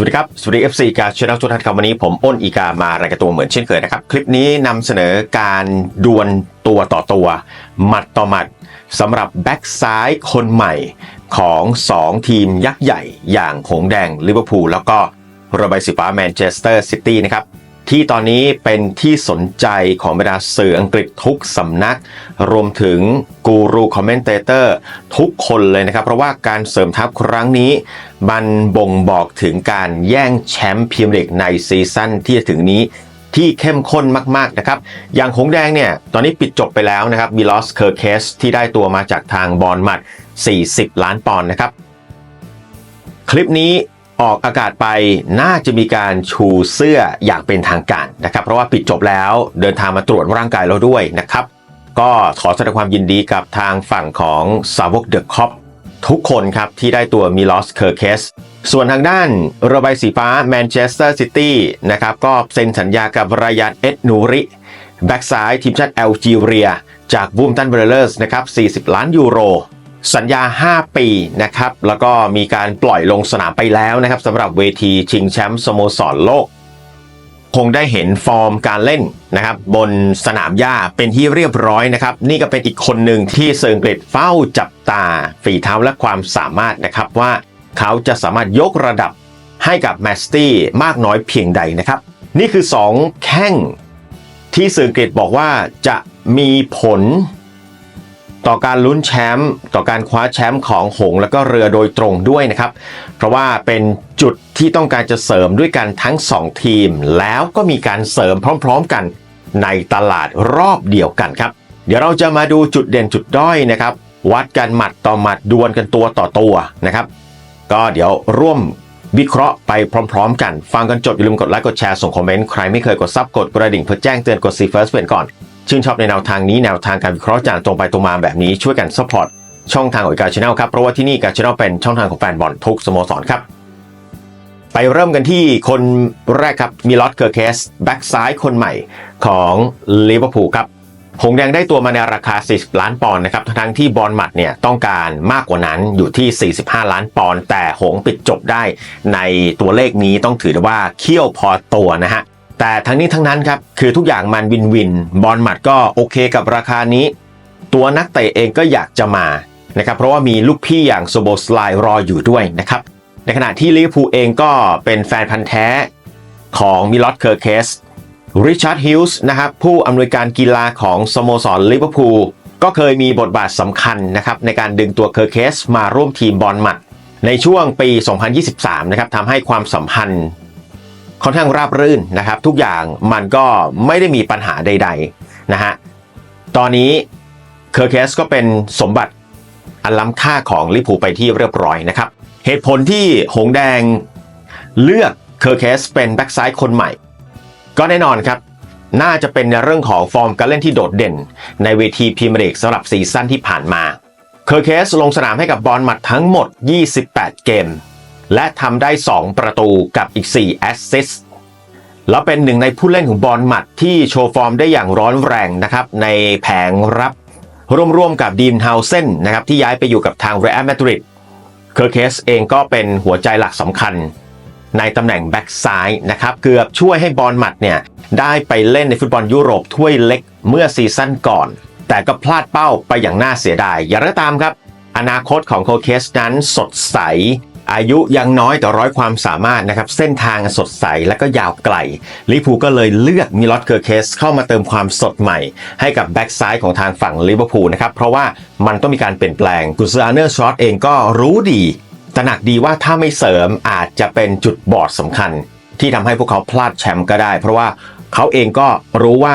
สวัสดีครับ สวัสดี FC กาช n น l ทุกท่านครับวันนี้ผมอ้นอีกามารายการตัวเหมือนเช่นเคยนะครับ คลิปนี้นำเสนอการดวลตัวต่อตัว หมัดต่อหมัดสำหรับแบ็กซ้ายคนใหม่ของ 2 ทีมยักษ์ใหญ่อย่างหงแดงลิเวอร์พูลแล้วก็ระบายสีฟ้าแมนเชสเตอร์ซิตี้นะครับ ที่ตอนนี้เป็นที่สนใจของบรรดาสื่ออังกฤษทุกสำนัก รวมถึงกูรูคอมเมนเตเตอร์ทุกคนเลยนะครับ เพราะว่าการเสริมทัพครั้งนี้ มันบ่งบอกถึงการแย่งแชมป์พรีเมียร์ลีกในซีซั่นที่จะถึงนี้ที่เข้มข้นมาก ๆ นะครับ อย่างหงแดงเนี่ย ตอนนี้ปิดจบไปแล้วนะครับมีลอสเคอร์เคสที่ได้ตัวมาจากทางบอลมัด 40 ล้านปอนด์นะครับ คลิปนี้ ออกอากาศไปน่าจะมีการชูเสื้ออย่างเป็นทางการนะครับ เพราะว่าปิดจบแล้วเดินทางมาตรวจร่างกายเราด้วยนะครับ ก็ขอแสดงความยินดีกับทางฝั่งของสาวกเดอะคอปทุกคนครับ ที่ได้ตัวมิลอสเคอร์เคส ส่วนทางด้านระบายสีฟ้าแมนเชสเตอร์ซิตี้นะครับ ก็เซ็นสัญญากับรายานเอ็ดนูริแบ็กซ้ายทีมชาติแอลจีเรีย จากบูมตันเบรเลอร์สนะครับ 40 ล้านยูโร สัญญา 5 ปีนะครับ แล้วก็มีการปล่อยลงสนามไปแล้วนะครับสำหรับเวทีชิงแชมป์สโมสรโลก คงได้เห็นฟอร์มการเล่นนะครับ บนสนามหญ้าเป็นที่เรียบร้อยนะครับ นี่ก็เป็นอีกคนหนึ่งที่เซิงเกรดเฝ้าจับตาฝีเท้าและความสามารถนะครับว่าเขาจะสามารถยกระดับให้กับแมสตี้มากน้อยเพียงใดนะครับ นี่คือ 2 แข้งที่เซิงเกรดบอกว่าจะมีผล ต่อการลุ้นแชมป์ต่อการคว้าแชมป์ของหงแล้วก็เรือโดยตรงด้วยนะครับ เพราะว่าเป็นจุดที่ต้องการจะเสริมด้วยกันทั้ง 2 ทีม แล้วก็มีการเสริมพร้อมๆกันในตลาดรอบเดียวกันครับ เดี๋ยวเราจะมาดูจุดเด่นจุดด้อยนะครับ วัดกันหมัดต่อหมัดดวลกันตัวต่อตัวนะครับ ก็เดี๋ยวร่วมวิเคราะห์ไปพร้อมๆ กัน ฟังกันจบอย่าลืมกดไลค์กดแชร์ส่งคอมเมนต์ใครไม่เคยกดซับกดกระดิ่งเพื่อแจ้งเตือนกดซีเฟิร์สเป็นก่อน ชื่นชอบในแนวทางนี้แนวทางการวิเคราะห์จานตรงไปตรงมาแบบนี้ช่วยกันซัพพอร์ตช่องทางของการชแนลครับเพราะว่าที่นี่การชแนลเป็นช่องทางของแฟนบอลทุกสโมสรครับ ไปเริ่มกันที่คนแรกครับมิลอสเคอร์เคสแบ็กซ้ายคนใหม่ของลิเวอร์พูลครับหงแดงได้ตัวมาในราคา 40 ล้านปอนด์นะครับ ทั้งที่บอลหมัดเนี่ยต้องการมากกว่านั้นอยู่ที่ 45 ล้านปอนด์แต่หงปิดจบได้ในตัวเลขนี้ต้องถือว่าเคี่ยวพอตัวนะฮะ แต่ทั้งนี้ทั้งนั้นครับ คือทุกอย่างมันวินวิน บอลหมัดก็โอเคกับราคานี้ ตัวนักเตะเองก็อยากจะมานะครับเพราะว่ามีลูกพี่อย่างโซโบสไลรออยู่ด้วยนะครับ ในขณะที่ลิเวอร์พูลเองก็เป็นแฟนพันธ์แท้ของมิลอสเคอร์เคสริชาร์ดฮิลส์นะครับผู้อำนวยการกีฬาของสโมสรลิเวอร์พูลก็เคยมีบทบาทสำคัญนะครับในการดึงตัวเคอร์เคสมาร่วมทีมบอลหมัดในช่วงปี 2023 นะครับทำให้ความสัมพันธ์ ค่อนข้างราบรื่นนะครับ ทุกอย่างมันก็ไม่ได้มีปัญหาใด ๆนะฮะตอนนี้เคอร์เคสก็เป็นสมบัติอันล้ำค่าของลิเวอร์พูไปที่เรียบร้อยนะครับ เหตุผลที่หงแดงเลือกเคอร์เคสเป็นแบ็กซ้ายคนใหม่ ก็แน่นอนครับ น่าจะเป็นในเรื่องของฟอร์มการเล่นที่โดดเด่น ในเวทีพรีเมียร์ลีกสำหรับซีซั่นที่ผ่านมา เคอร์เคสลงสนามให้กับบอลหมัดทั้งหมด 28 เกม และทำได้ 2 ประตูกับอีก 4 แอสซิสต์แล้วเป็นหนึ่งในผู้เล่นของบอลหมัดที่โชว์ฟอร์มได้อย่างร้อนแรงนะครับ ในแผงรับร่วมๆกับดีนเฮาเซนนะครับที่ย้ายไปอยู่กับทางเรอัลมาดริดเคอร์เคสเองก็เป็นหัวใจหลักสำคัญ ในตำแหน่งแบ็กซ้ายนะครับ เกือบช่วยให้บอลหมัดเนี่ย ได้ไปเล่นในฟุตบอลยุโรปถ้วยเล็กเมื่อซีซั่นก่อน แต่ก็พลาดเป้าไปอย่างน่าเสียดาย อย่างไรก็ตามครับ อนาคตของโคเคสนั้นสดใส อายุยังน้อยแต่ร้อยความสามารถนะครับ เส้นทางสดใสและก็ยาวไกลลิเวอร์พูลก็เลยเลือกมิลอสเคอร์เคสเข้ามาเติมความสดใหม่ ให้กับแบ็กซ้ายของทางฝั่งลิเวอร์พูลนะครับ เพราะว่ามันต้องมีการเปลี่ยนแปลงกุซาเนอร์ชอตเองก็รู้ดีตระหนักดีว่าถ้าไม่เสริมอาจจะเป็นจุดบอดสำคัญ ที่ทำให้พวกเขาพลาดแชมป์ก็ได้ เพราะว่าเขาเองก็รู้ว่า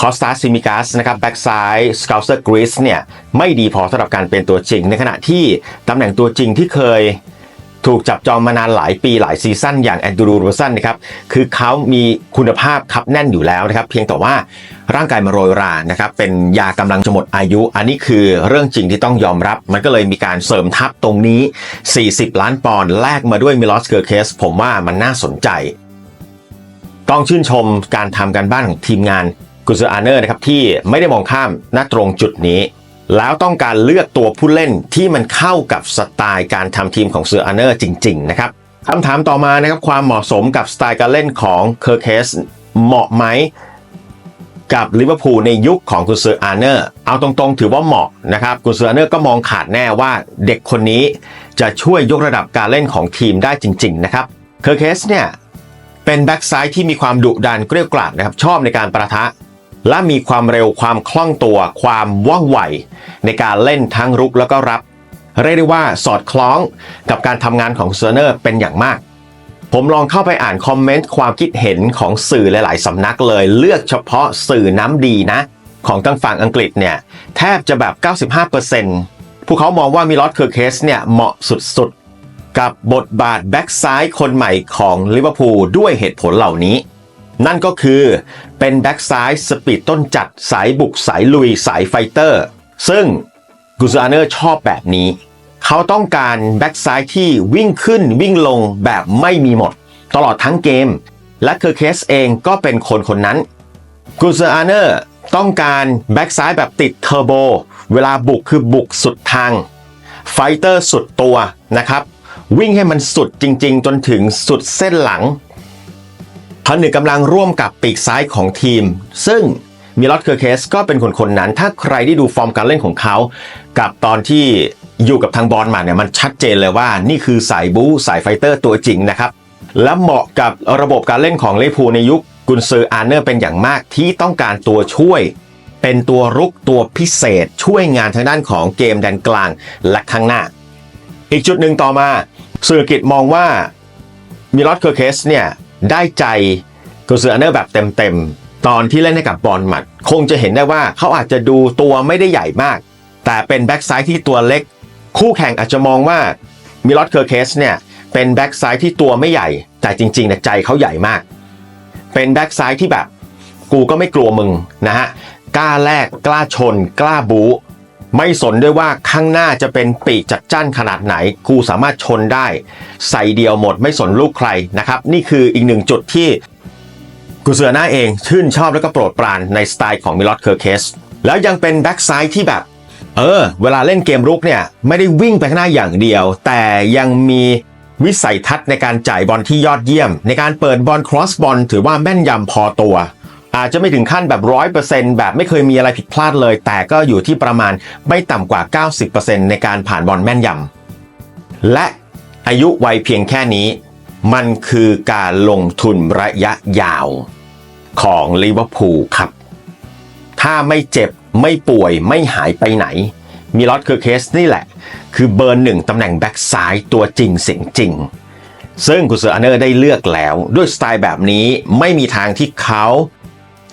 คอสตาซิมิกัสนะครับแบ็กซ้ายสกา s เซอร์กริสเนี่ยไม่ดีพอสำหรับการเป็นตัวจริง ในขณะที่ตำแหน่งตัวจริงที่เคยถูกจับจองมานานหลายปีหลายซีซั่นอย่างแอนดรูโรสันนะครับคือเขามีคุณภาพครับแน่นอยู่แล้วนะครับ เพียงแต่ว่าร่างกายมาโรยรานะครับเป็นยากำลังจะหมดอายุ อันนี้คือเรื่องจริงที่ต้องยอมรับ มันก็เลยมีการเสริมทัพตรงนี้ 40 ล้านปอนด์แลกมาด้วยมิลอสเกอร์เคสผมว่ามันน่าสนใจ ต้องชื่นชมการทำการบ้านของทีมงาน กุซอาเนอร์นะครับที่ไม่ได้มองข้ามณตรงจุดนี้ แล้วต้องการเลือกตัวผู้เล่นที่มันเข้ากับสไตล์การทำทีมของเซอร์อาเนอร์จริง ๆ นะครับคำถามต่อมานะครับความเหมาะสมกับสไตล์การเล่นของเคอร์เคสเหมาะไหมกับลิเวอร์พูลในยุคของกุนซืออาร์เนอร์ เอาตรงๆ ถือว่าเหมาะนะครับกุนซืออาร์เนอร์ก็มองขาดแน่ว่าเด็กคนนี้จะช่วยยกระดับการเล่นของทีมได้จริง ๆ นะครับ เคอร์เคสเนี่ยเป็นแบ็กซ้ายที่มีความดุดันเกรี้ยวกราดนะครับชอบในการประทะ และมีความเร็วความคล่องตัว ความว่องไว ในการเล่นทั้งรุกแล้วก็รับ เรียกได้ว่าสอดคล้องกับการทำงานของเซอร์เนอร์เป็นอย่างมาก ผมลองเข้าไปอ่านคอมเมนต์ความคิดเห็นของสื่อหลาย ๆ สำนักเลย เลือกเฉพาะสื่อน้ำดีนะ ของทางฝั่งอังกฤษเนี่ย แทบจะแบบ 95%พวกเขามองว่ามิลอสเคอร์เคสเนี่ยเหมาะสุด ๆ กับบทบาทแบ็กซ้ายคนใหม่ของลิเวอร์พูลด้วยเหตุผลเหล่านี้ นั่นก็คือเป็นแบ็กซ้ายสปีดต้นจัดสายบุกสายลุยสายไฟเตอร์ ซึ่งกูซาเนอร์ชอบแบบนี้ เขาต้องการแบ็กซ้ายที่วิ่งขึ้นวิ่งลงแบบไม่มีหมด ตลอดทั้งเกม และเคอร์เคสเองก็เป็นคนคนนั้นกูซาเนอร์ต้องการแบ็กซ้ายแบบติดเทอร์โบ เวลาบุกคือบุกสุดทางไฟเตอร์สุดตัวนะครับ วิ่งให้มันสุดจริง ๆ จนถึงสุดเส้นหลัง ผนึกกำลังร่วมกับปีกซ้ายของทีม ซึ่งมิลอตเคอร์เคสก็เป็นคนคนนั้น ถ้าใครได้ดูฟอร์มการเล่นของเขา กับตอนที่อยู่กับทางบอลมาเนี่ยมันชัดเจนเลยว่านี่คือสายบู๊สายไฟเตอร์ตัวจริงนะครับ และเหมาะกับระบบการเล่นของเวอร์พูในยุคกุนซืออาร์เนอร์เป็นอย่างมากที่ต้องการตัวช่วย เป็นตัวรุกตัวพิเศษช่วยงานทางด้านของเกมแดนกลางและข้างหน้า อีกจุดหนึ่งต่อมาสื่อกฤษมองว่ามิลอสเคอร์เคสเนี่ย ได้ใจกุนซืออาร์เนอร์แบบเต็มๆ ตอนที่เล่นให้กับบอลหมัด คงจะเห็นได้ว่าเขาอาจจะดูตัวไม่ได้ใหญ่มาก แต่เป็นแบ็กซ้ายที่ตัวเล็ก คู่แข่งอาจจะมองว่ามิลอสเคอร์เคสเนี่ยเป็นแบ็กซ้ายที่ตัวไม่ใหญ่ แต่จริงๆเนี่ยใจเขาใหญ่มาก เป็นแบ็กซ้ายที่แบบ กูก็ไม่กลัวมึงนะฮะกล้าแลกกล้าชน กล้าบู๊ ไม่สนด้วยว่าข้างหน้าจะเป็นปีกจัดจ้านขนาดไหนกูสามารถชนได้ ใส่เดียวหมดไม่สนลูกใครนะครับ นี่คืออีกหนึ่งจุดที่กูเสือหน้าเองชื่นชอบแล้วก็โปรดปรานในสไตล์ของมิลอสเคอร์เคสแล้วยังเป็นแบ็กซ้ายที่แบบเออ เวลาเล่นเกมรุกเนี่ย ไม่ได้วิ่งไปข้างหน้าอย่างเดียว แต่ยังมีวิสัยทัศน์ในการจ่ายบอลที่ยอดเยี่ยม ในการเปิดบอลครอสบอลถือว่าแม่นยำพอตัว อาจจะไม่ถึงขั้นแบบร้อยเปอร์เซ็นต์แบบไม่เคยมีอะไรผิดพลาดเลย แต่ก็อยู่ที่ประมาณไม่ต่ำกว่า 90%ในการผ่านบอลแม่นยำและอายุวัยเพียงแค่นี้ มันคือการลงทุนระยะยาวของลิเวอร์พูลครับ ถ้าไม่เจ็บไม่ป่วยไม่หายไปไหน มีลอตเคอร์เคสนี่แหละ คือเบอร์หนึ่งตำแหน่งแบ็กซ้ายตัวจริงเสียงจริง ซึ่งกุศลอาเนอร์ได้เลือกแล้ว ด้วยสไตล์แบบนี้ไม่มีทางที่เขา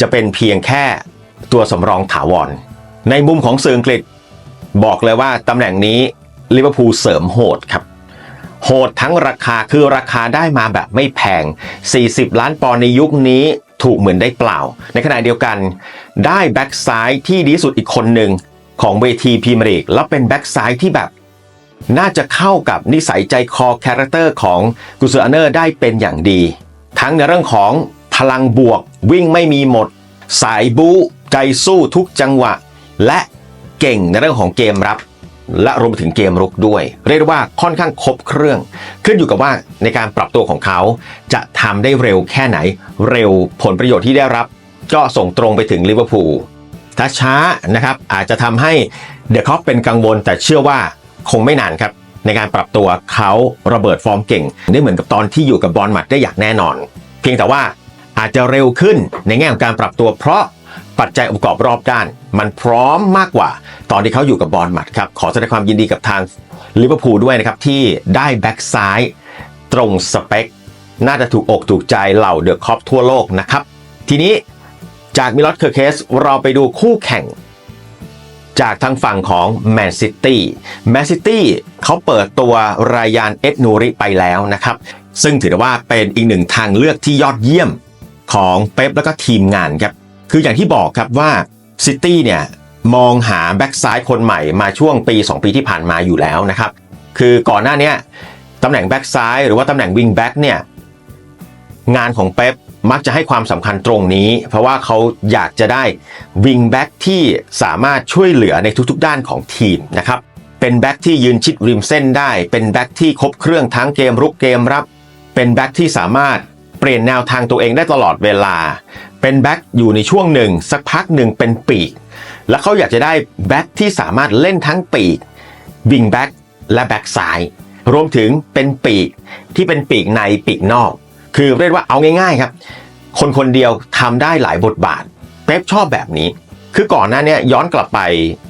จะเป็นเพียงแค่ตัวสำรองถาวร ในมุมของสื่ออังกฤษ บอกเลยว่าตำแหน่งนี้ลิเวอร์พูลเสริมโหดครับ โหดทั้งราคาคือราคาได้มาแบบไม่แพง 40 ล้านปอนด์ในยุคนี้ถูกเหมือนได้เปล่า ในขณะเดียวกัน ได้แบ็กซ้ายที่ดีสุดอีกคนหนึ่งของเวทีพรีเมียร์ลีกแล้วเป็นแบ็กซ้ายที่แบบ น่าจะเข้ากับนิสัยใจคอคาแรคเตอร์ของกุซอเนอร์ได้เป็นอย่างดี ทั้งในเรื่องของ พลังบวก วิ่งไม่มีหมด สายบู๊ใจสู้ทุกจังหวะ และเก่งในเรื่องของเกมรับ และรวมถึงเกมรุกด้วย เรียกได้ว่าค่อนข้างครบเครื่อง ขึ้นอยู่กับว่าในการปรับตัวของเขา จะทำได้เร็วแค่ไหน เร็วผลประโยชน์ที่ได้รับ ก็ส่งตรงไปถึงลิเวอร์พูลถ้าช้านะครับอาจจะทำให้เดอะคอปเป็นกังวล แต่เชื่อว่าคงไม่นานครับ ในการปรับตัวเขาระเบิดฟอร์มเก่ง ได้เหมือนกับตอนที่อยู่กับบอลมัดได้อย่างแน่นอน เพียงแต่ว่า อาจจะเร็วขึ้นในแง่ของการปรับตัวเพราะปัจจัยองค์ประกอบรอบด้าน มันพร้อมมากกว่า ตอนที่เขาอยู่กับบอลหมัดครับ ขอแสดงความยินดีกับทางลิเวอร์พูลด้วยนะครับ ที่ได้แบ็กซ้ายตรงสเปค น่าจะถูกอกถูกใจเหล่าเดอะคอปทั่วโลกนะครับ ทีนี้จากมิลอสเคอร์เคสเราไปดูคู่แข่ง จากทางฝั่งของแมนซิตี้แมนซิตี้เขาเปิดตัวรายานเอ็ดนูริไปแล้วนะครับ ซึ่งถือว่าเป็นอีกหนึ่งทางเลือกที่ยอดเยี่ยม ของเป๊ปแล้วก็ทีมงานครับ คืออย่างที่บอกครับว่าซิตี้เนี่ยมองหาแบ็กซ้ายคนใหม่มาช่วงปี 2 ปีที่ผ่านมาอยู่แล้วนะครับ คือก่อนหน้านี้ตำแหน่งแบ็กซ้ายหรือว่าตำแหน่งวิงแบ็กเนี่ยงานของเป๊ปมักจะให้ความสำคัญตรงนี้ เพราะว่าเขาอยากจะได้วิงแบ็กที่สามารถช่วยเหลือในทุกๆ ด้านของทีมนะครับเป็นแบ็กที่ยืนชิดริมเส้นได้ เป็นแบ็กที่ครบเครื่องทั้งเกมรุกเกมรับ เป็นแบ็กที่สามารถ เปลี่ยนแนวทางตัวเองได้ตลอดเวลา เป็นแบ็กอยู่ในช่วงหนึ่ง สักพักหนึ่งเป็นปีก แล้วเขาอยากจะได้แบ็กที่สามารถเล่นทั้งปีกวิงแบ็กและแบ็กซ้าย รวมถึงเป็นปีกที่เป็นปีกในปีกนอก คือเรียกว่าเอาง่าย ๆครับ คนคนเดียวทำได้หลายบทบาทเป๊ปชอบแบบนี้ คือก่อนหน้านี้ย้อนกลับไป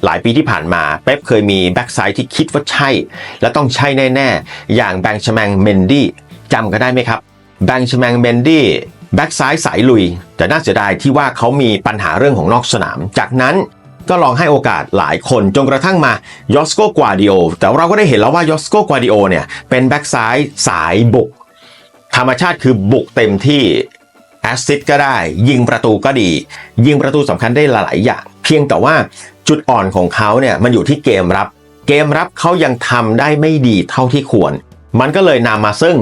หลายปีที่ผ่านมาเป๊ปเคยมีแบ็กไซด์ที่คิดว่าใช่ และต้องใช่แน่ ๆ อย่างแบงชแมงเมนดี้จำกันได้ไหมครับ แบงชแมงเมนดี้แบ็กซ้ายสายลุย แต่น่าเสียดายที่ว่าเขามีปัญหาเรื่องของนอกสนาม จากนั้นก็ลองให้โอกาสหลายคนจนกระทั่งมายอสโกกวาดิโอแต่เราก็ได้เห็นแล้วว่ายอสโกกวาดิโอเนี่ยเป็นแบ็กซ้ายสายบุก ธรรมชาติคือบุกเต็มที่แอสซิสก็ได้ ยิงประตูก็ดี ยิงประตูสำคัญได้หลายอย่าง เพียงแต่ว่าจุดอ่อนของเขาเนี่ยมันอยู่ที่เกมรับ เกมรับเขายังทำได้ไม่ดีเท่าที่ควร มันก็เลยนำมาซึ่ง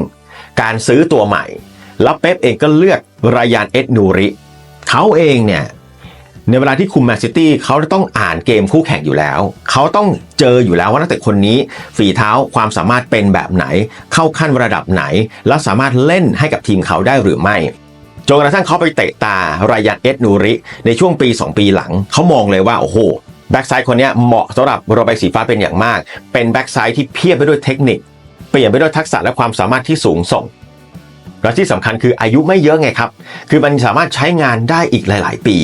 การซื้อตัวใหม่ แล้วเป๊ปเองก็เลือกรายานเอ็ดนูริเขาเองเนี่ยในเวลาที่คุมแมนซิตี้เขาต้องอ่านเกมคู่แข่งอยู่แล้ว เขาต้องเจออยู่แล้วว่านักเตะคนนี้ฝีเท้าความสามารถเป็นแบบไหน เข้าขั้นระดับไหน แล้วสามารถเล่นให้กับทีมเขาได้หรือไม่จนกระทั่งเขาไปเตะตารายานเอ็ดนูริ ในช่วงปี 2 ปีหลัง เขามองเลยว่า โอ้โหแบ็กไซด์คนนี้เหมาะสำหรับโรใบสีฟ้าเป็นอย่างมาก เป็นแบ็กไซด์ที่เพียบไปด้วยเทคนิค เปลี่ยนไปด้วยทักษะและความสามารถที่สูงส่ง และที่สำคัญคืออายุไม่เยอะไงครับ คือมันสามารถใช้งานได้อีกหลาย ๆ ปี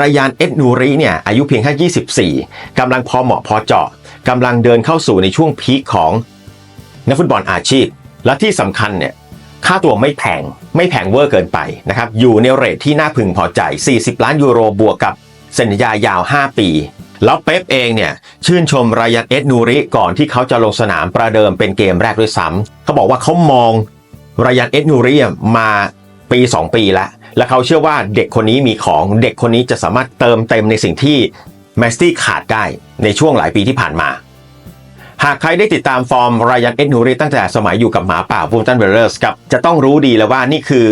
รายานเอ็ดนูริเนี่ยอายุเพียงแค่24กำลังพอเหมาะพอเจาะกำลังเดินเข้าสู่ในช่วงพีคของนักฟุตบอลอาชีพ และที่สำคัญเนี่ยค่าตัวไม่แพงไม่แพงเวอร์เกินไปนะครับอยู่ในเรทที่น่าพึงพอใจ 40 ล้านยูโรบวกกับสัญญายาว 5 ปี แล้วเป๊ปเองเนี่ยชื่นชมรายานเอ็ดนูริก่อนที่เขาจะลงสนามประเดิมเป็นเกมแรกด้วยซ้ำเขาบอกว่าเขามองรายานเอ็ดนูริมาปี 2 ปีแล้ว และเขาเชื่อว่าเด็กคนนี้มีของเด็กคนนี้จะสามารถเติมเต็มในสิ่งที่แมสตี้ขาดได้ในช่วงหลายปีที่ผ่านมา หากใครได้ติดตามฟอร์มร y ยันเอ็ดนูริตั้งแต่สมัยอยู่กับหมาป่าบูมตันเบลเลอร์สกับจะต้องรู้ดีแล้วว่านี่คือ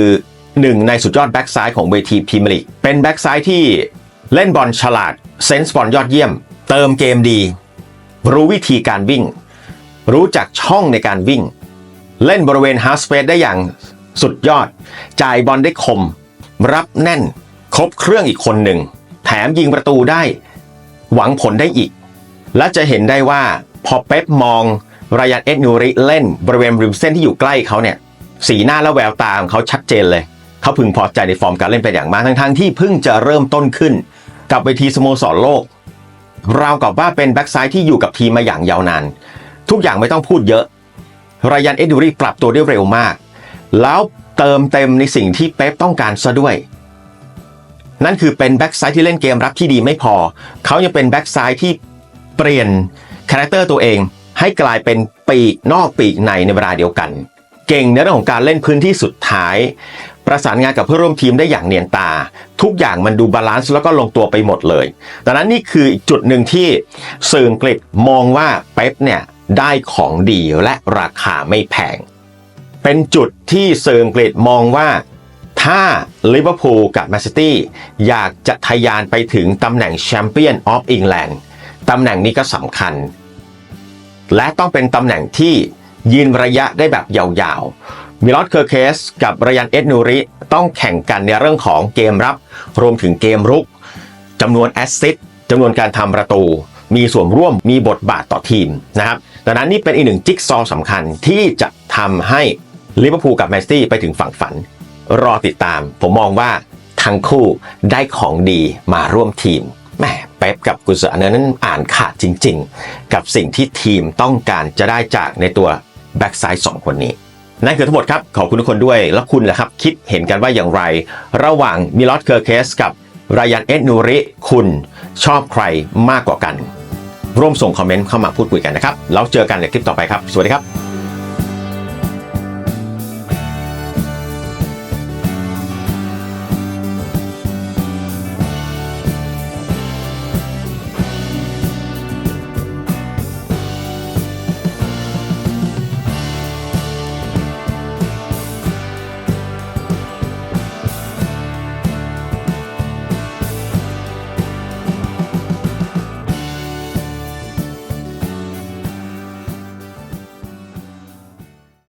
หนึ่งในสุดยอดแบ็กซ้ายของเวทีพรีเมียร์ลีกเป็นแบ็กซ้ายที่เล่นบอลฉลาด เซนส์บอลยอดเยี่ยม เติมเกมดี รู้วิธีการวิ่ง รู้จักช่องในการวิ่ง เล่นบริเวณฮาร์สเปซได้อย่างสุดยอด จ่ายบอลได้คม รับแน่น ครบเครื่องอีกคนหนึ่ง แถมยิงประตูได้ หวังผลได้อีก และจะเห็นได้ว่าพอเป๊ปมองรายานเอ็ดนูริเล่นบริเวณริมเส้นที่อยู่ใกล้เขาเนี่ย สีหน้าและแววตาของเขาชัดเจนเลย เขาพึงพอใจในฟอร์มการเล่นเป็นอย่างมากทั้งๆที่เพิ่งจะเริ่มต้นขึ้น กับเวทีสโมสรโลก ราวกับว่าเป็นแบ็กซ้ายที่อยู่กับทีมมาอย่างยาวนาน ทุกอย่างไม่ต้องพูดเยอะ รายานเอ็ดนูริปรับตัวได้เร็วมาก แล้วเติมเต็มในสิ่งที่เป๊ปต้องการซะด้วย นั่นคือเป็นแบ็กซ้ายที่เล่นเกมรับที่ดีไม่พอ เขายังเป็นแบ็กซ้ายที่เปลี่ยนคาแรคเตอร์ตัวเองให้กลายเป็นปีกนอกปีกในในเวลาเดียวกัน เก่งในเรื่องของการเล่นพื้นที่สุดท้าย ประสานงานกับเพื่อนร่วมทีมได้อย่างเนียนตา ทุกอย่างมันดูบาลานซ์แล้วก็ลงตัวไปหมดเลยดังนั้นนี่คืออีกจุดหนึ่งที่สื่ออังกฤษมองว่าเป๊ปเนี่ยได้ของดีและราคาไม่แพง เป็นจุดที่สื่ออังกฤษมองว่าถ้าลิเวอร์พูลกับแมนซิตี้อยากจะทะยานไปถึงตำแหน่งแชมเปี้ยนออฟอิงแลนด์ตำแหน่งนี้ก็สำคัญ และต้องเป็นตำแหน่งที่ยืนระยะได้แบบยาวๆ มิลอสเคอร์เคสกับรยันเอ็ดนูริต้องแข่งกันในเรื่องของเกมรับ รวมถึงเกมรุกจำนวนแอสซิสต์จำนวนการทำประตู มีส่วนร่วมมีบทบาทต่อทีมนะครับดังนั้นนี่เป็นอีกหนึ่งจิ๊กซอว์สำคัญที่จะทำให้ลิเวอร์พูลกับแมนซิตี้ไปถึงฝั่งฝัน รอติดตาม ผมมองว่าทั้งคู่ได้ของดีมาร่วมทีมแหม่เป๊ปกับกุศลนั้นอ่านขาดจริง ๆ กับสิ่งที่ทีมต้องการจะได้จากในตัวแบ็กซ้ายสองคนนี้ นั่นคือทั้งหมดครับ ขอบคุณทุกคนด้วย แล้วคุณล่ะครับ คิดเห็นกันว่าอย่างไร ระหว่างมิลอสเคอร์เคสกับรยันเอ็ดนูริ คุณชอบใครมากกว่ากัน ร่วมส่งคอมเมนต์เข้ามาพูดคุยกันนะครับ แล้วเจอกันในคลิปต่อไปครับ สวัสดีครับ